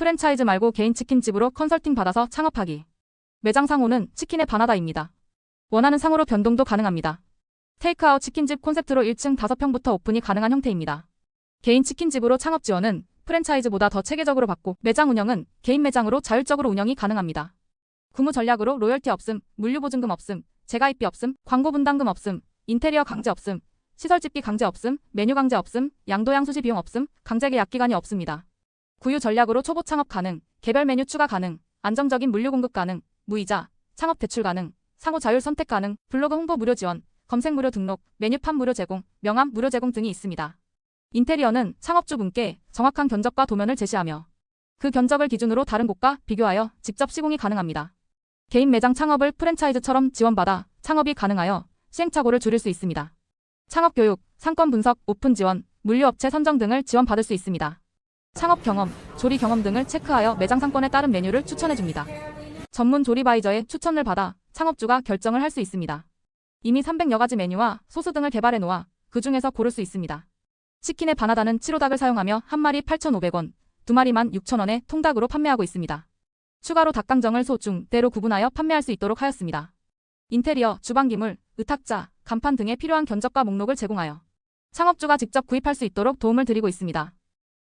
프랜차이즈 말고 개인 치킨집으로 컨설팅 받아서 창업하기. 매장 상호는 치킨의 바나다입니다. 원하는 상호로 변동도 가능합니다. 테이크아웃 치킨집 콘셉트로 1층 5평부터 오픈이 가능한 형태입니다. 개인 치킨집으로 창업 지원은 프랜차이즈보다 더 체계적으로 받고 매장 운영은 개인 매장으로 자율적으로 운영이 가능합니다. 구무 전략으로 로열티 없음, 물류보증금 없음, 재가입비 없음, 광고 분담금 없음, 인테리어 강제 없음, 시설집비 강제 없음, 메뉴 강제 없음, 양도양 수시 비용 없음, 강제 계약 기간이 없습니다. 구유 전략으로 초보 창업 가능, 개별 메뉴 추가 가능, 안정적인 물류 공급 가능, 무이자, 창업 대출 가능, 상호 자율 선택 가능, 블로그 홍보 무료 지원, 검색 무료 등록, 메뉴판 무료 제공, 명함 무료 제공 등이 있습니다. 인테리어는 창업주분께 정확한 견적과 도면을 제시하며 그 견적을 기준으로 다른 곳과 비교하여 직접 시공이 가능합니다. 개인 매장 창업을 프랜차이즈처럼 지원받아 창업이 가능하여 시행착오를 줄일 수 있습니다. 창업 교육, 상권 분석, 오픈 지원, 물류업체 선정 등을 지원받을 수 있습니다. 창업 경험, 조리 경험 등을 체크하여 매장 상권에 따른 메뉴를 추천해줍니다. 전문 조리바이저의 추천을 받아 창업주가 결정을 할 수 있습니다. 이미 300여 가지 메뉴와 소스 등을 개발해 놓아 그 중에서 고를 수 있습니다. 치킨의 바나다는 7호닭을 사용하며 한 마리 8,500원, 두 마리만 6,000원에 통닭으로 판매하고 있습니다. 추가로 닭강정을 소, 중, 대로 구분하여 판매할 수 있도록 하였습니다. 인테리어, 주방기물, 의탁자, 간판 등에 필요한 견적과 목록을 제공하여 창업주가 직접 구입할 수 있도록 도움을 드리고 있습니다.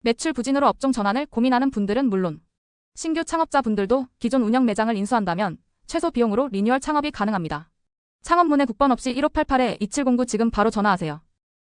매출 부진으로 업종 전환을 고민하는 분들은 물론 신규 창업자분들도 기존 운영 매장을 인수한다면 최소 비용으로 리뉴얼 창업이 가능합니다. 창업 문의 국번 없이 1588-2709 지금 바로 전화하세요.